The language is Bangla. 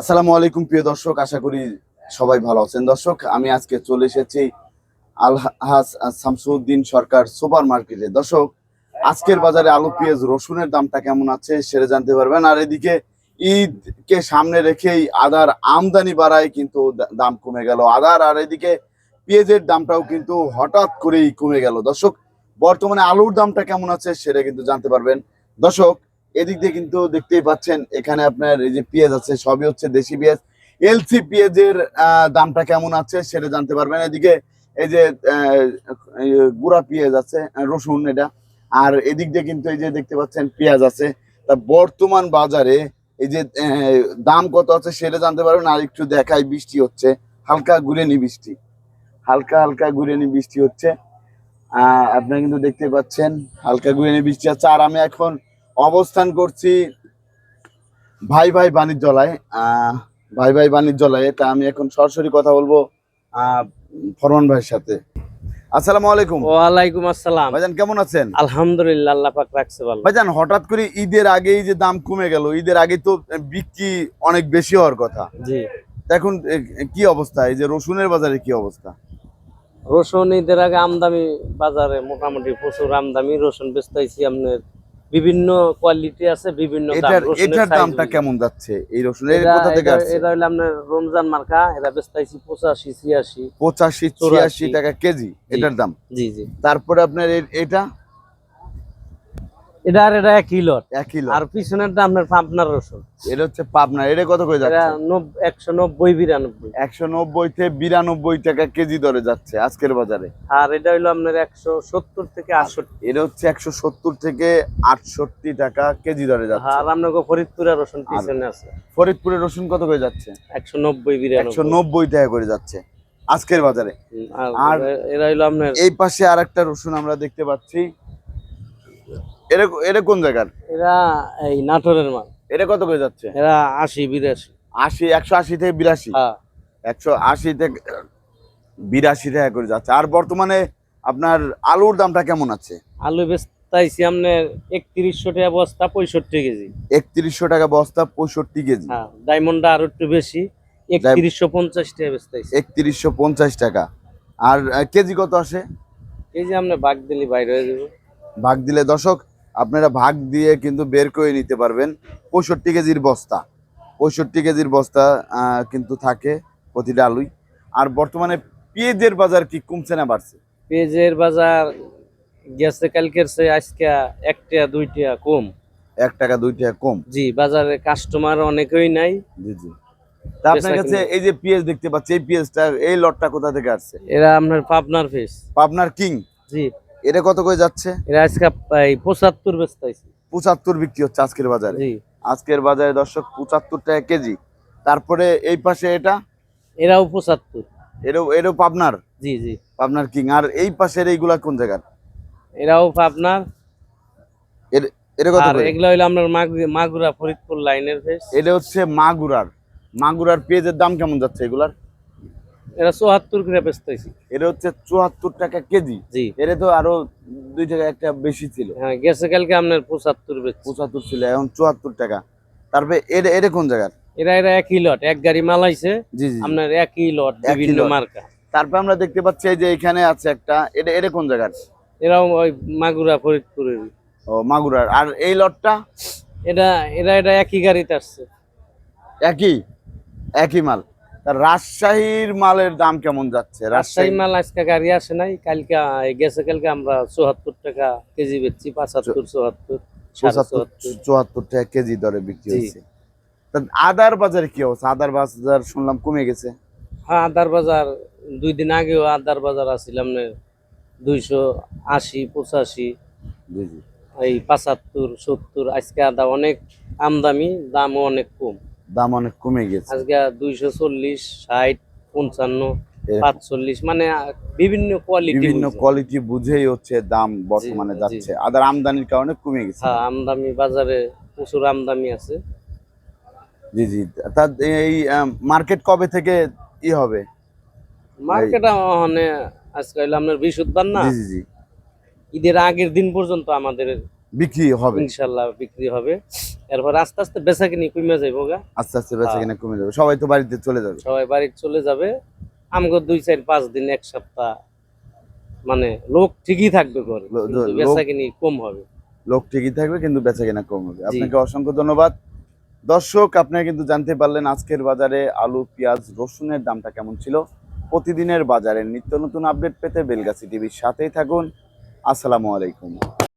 আসসালামু আলাইকুম, প্রিয় দর্শক, আশা করি সবাই ভালো আছেন। দর্শক, আমি আজকে চলে এসেছি আলহাস শামসুদ্দিন সরকার সুপার মার্কেটে দর্শক, আজকের বাজারে আলু, পেঁয়াজ, রসুনের দামটা কেমন আছে সেটা জানতে পারবেন। আর এদিকে ঈদকে সামনে রেখেই আদার আমদানি বাড়ায় কিন্তু দাম কমে গেল আদার। আর এদিকে পেঁয়াজের দামটাও কিন্তু হঠাৎ করেই কমে গেল। দর্শক, বর্তমানে আলুর দামটা কেমন আছে সেটা কিন্তু জানতে পারবেন। দর্শক এদিক দিয়ে কিন্তু দেখতেই পাচ্ছেন এখানে আপনার এই যে পেঁয়াজ আছে সবই হচ্ছে দেশি পেঁয়াজ। এলসি পেঁয়াজের দামটা কেমন আছে সেটা জানতে পারবেন। এদিকে এই যে গুড়া পেঁয়াজ আছে রসুন এটা। আর এদিক দিয়ে কিন্তু এই যে দেখতে পাচ্ছেন পেঁয়াজ আছে। তা বর্তমান বাজারে এই যে দাম কত আছে সেটা জানতে পারবেন। আর একটু দেখাই বৃষ্টি হচ্ছে। হালকা গুড়েনি বৃষ্টি। হালকা হালকা গুড়েনি বৃষ্টি হচ্ছে। আহ, আপনারা কিন্তু দেখতে পাচ্ছেন হালকা গুড়েনি বৃষ্টি আছে আর আমি এখন অবস্থান করছি ভাই ভাই বাণিজ্যালয়। ভাই ভাই বাণিজ্যালয়ে। তা আমি এখন সরাসরি কথা বলব ফরমান ভাইয়ের সাথে। আসসালামু আলাইকুম। ওয়ালাইকুম আসসালাম। ভাইজান কেমন আছেন? আলহামদুলিল্লাহ আল্লাহ পাক রাখছে ভালো। ভাইজান হঠাৎ করে ঈদের আগেই যে দাম কমে গেল ঈদের আগে তো বিক্রি অনেক বেশি হওয়ার কথা। জি। তা এখন কি অবস্থা? এই যে রসুনের বাজারে কি অবস্থা? রসুন ঈদের আগে আমদামি বাজারে মোটামুটি প্রচুর আমদামি রসুন বেচতেছি আপনার বিভিন্ন কোয়ালিটি আছে বিভিন্ন এটার এটার দামটা কেমন যাচ্ছে? এই রসুনের এটা- কোথা থেকে আসছে? এটা হলো আপনার রমজান মার্কা এটা বেচতেছি পঁচাশি ছিয়াশি। পঁচাশি চুরাশি। টাকা কেজি এটার দাম। জি জি। তারপরে আপনার এটা? এটা আর এটা এক কিলোর এক কিলো আর পিছনেরটা আপনার পাবনার রসুন। এটা হচ্ছে পাবনা এটা কত করে যাচ্ছে? একশো নব্বই বিরানব্বই। একশো নব্বই থেকে বিরানব্বই টাকা কেজি দরে যাচ্ছে আজকের বাজারে। আর এটা হলো আপনার একশো সত্তর থেকে আটষট্টি এটা হচ্ছে একশো সত্তর থেকে আটষট্টি টাকা কেজি দরে যাচ্ছে। আর আপনাকে ফরিদপুরের রসুন পিছনে আছে। ফরিদপুরের রসুন কত করে যাচ্ছে? একশো নব্বই একশো নব্বই টাকা করে যাচ্ছে আজকের বাজারে। আর আর- এরা হইল আপনার এই পাশে আর একটা রসুন আমরা দেখতে পাচ্ছি। এটা এটা কোন জায়গার? এরা এই নাটোরের মাল। এটা কত করে যাচ্ছে? এরা আশি বিরাশি। আশি একশো আশি থেকে বিরাশি? হ্যাঁ। একশো আশি থেকে বিরাশি টাকা করে যাচ্ছে। আর বর্তমানে আপনার আলুর দামটা কেমন আছে? আলু বেচতাইছি আপনার একত্রিশশো টাকা বস্তা পঁয়ষট্টি কেজি। একত্রিশশো টাকা বস্তা পঁয়ষট্টি কেজি। হ্যাঁ ডায়মন্ডটা আরও একটু বেশি। একত্রিশশো পঞ্চাশ টাকা বেচতাইছি। একত্রিশশো পঞ্চাশ টাকা। আর কেজি কত আসে? কেজি আমরা বাগ দিলি বাইরে হয়ে যাব। ভাগ দিলে দর্শক আপনারা ভাগ দিয়ে কিন্তু বের করে নিতে পারবেন। পঁয়ষট্টি কেজির বস্তা। পঁয়ষট্টি কেজির বস্তা কিন্তু থাকে প্রতিটা আলুই। আর বর্তমানে পেঁয়াজের বাজার কি কমছে না বাড়ছে? পেঁয়াজের বাজার গেছে কালকের সে আজকে একটা দুইটা কম। এক টাকা দুই টাকা কম। জি বাজারে কাস্টমার অনেকেই নাই। জি জি। তা আপনার কাছে এই যে পেঁয়াজ দেখতে পাচ্ছি এই পেঁয়াজটা এই লটটা কোথা থেকে আসছে? এরা আপনার পাবনার ফেস পাবনার কিং? জি। এটা কত করে যাচ্ছে? এরা আজকে পঁচাত্তর বেচতাইছি পঁচাত্তর বিক্রি হচ্ছে আজকের বাজারে। আজকের বাজারে দর্শক পঁচাত্তর টাকা কেজি। তারপরে এই পাশে এটা? এরাও পঁচাত্তর। এটাও এটাও পাবনার? জি জি। পাবনার কিং। আর এই পাশের এইগুলা কোন জায়গার? এরাও পাবনার। এর- এটা কত করে? এগুলো হইল আপনার মাগ- মাগুরা ফরিদপুর লাইনের ফেস এটা হচ্ছে মাগুরার। মাগুরার পেঁয়াজের দাম কেমন যাচ্ছে এগুলার? এরা চুয়াত্তর করে বেচতেছি। এটা হচ্ছে চুয়াত্তর টাকা কেজি। জি। এটা তো আরও দুই টাকা একটা বেশি ছিল। হ্যাঁ গেছে কালকে আপনার পঁচাত্তর পঁচাত্তর ছিল এখন চুয়াত্তর টাকা। তারপরে এটা এটা কোন জায়গার? এরা এরা একই লট এক গাড়ি মাল আইছে জি জি আপনার একই লট বিভিন্ন মার্কা। তারপরে আমরা দেখতে পাচ্ছি এই যে এখানে আছে একটা এটা এটা কোন জায়গার? এরাও ওই মাগুরা ফরিদপুরের ও মাগুরার। আর এই লটটা? এটা এরা এটা একই গাড়িতে আসছে। একই? একই মাল। রাজশাহীর মালের দাম কেমন যাচ্ছে? রাজশাহী মাল আজকে গাড়ি আসে নাই কালকে গেছে কালকে আমরা চুয়াত্তর টাকা কেজি বেচছি পাঁচাত্তর চুয়াত্তর চুয়াত্তর। টাকা কেজি দরে বিক্রি হয়েছে। আদার বাজারে কি অবস্থা? আদার বাজার শুনলাম কমে গেছে। হ্যাঁ আদার বাজার দুই দিন আগেও আদার বাজার আসছিলাম দুইশো আশি পঁচাশি এই পাঁচাত্তর সত্তর আজকে আদা অনেক আমদামি দামও অনেক কম। দাম অনেক কমে গেছে। আজকে দুইশো চল্লিশ ষাট পঞ্চান্ন। পাঁচচল্লিশ মানে বিভিন্ন কোয়ালিটি বিভিন্ন কোয়ালিটি বুঝেই হচ্ছে দাম বর্তমানে যাচ্ছে। আদার আমদানির কারণে কমে গেছে। হ্যাঁ আমদামি বাজারে প্রচুর আমদানি আছে। জি জি। তা এই মার্কেট কবে থেকে ই হবে? মার্কেট মানে আজকে হইল আপনার বৃহস্পতিবার না? জি জি। ঈদের আগের দিন পর্যন্ত আমাদের বিক্রি হবে। ইনশাল্লাহ বিক্রি হবে। এরপর আস্তে আস্তে বেচা কিনি কমে যাইব গা। আস্তে আস্তে বেচা হ্যাঁ। কিনা কমে যাবে। সবাই তো বাড়িতে চলে যাবে। সবাই বাড়ি চলে যাবে। আমগো দুই চার পাঁচ দিন এক সপ্তাহ মানে লোক ঠিকই থাকবে ঘরে। লোক- বেচা কিনি কম হবে। লোক ঠিকই থাকবে কিন্তু বেচা কেনা কম হবে। আপনাকে অসংখ্য ধন্যবাদ। দর্শক আপনারা কিন্তু জানতে পারলেন আজকের বাজারে আলু পেঁয়াজ রসুনের দামটা কেমন ছিল। প্রতিদিনের বাজারে নিত্য নতুন আপডেট পেতে বেলগাছি টিভির সাথেই থাকুন। আসসালামু আলাইকুম।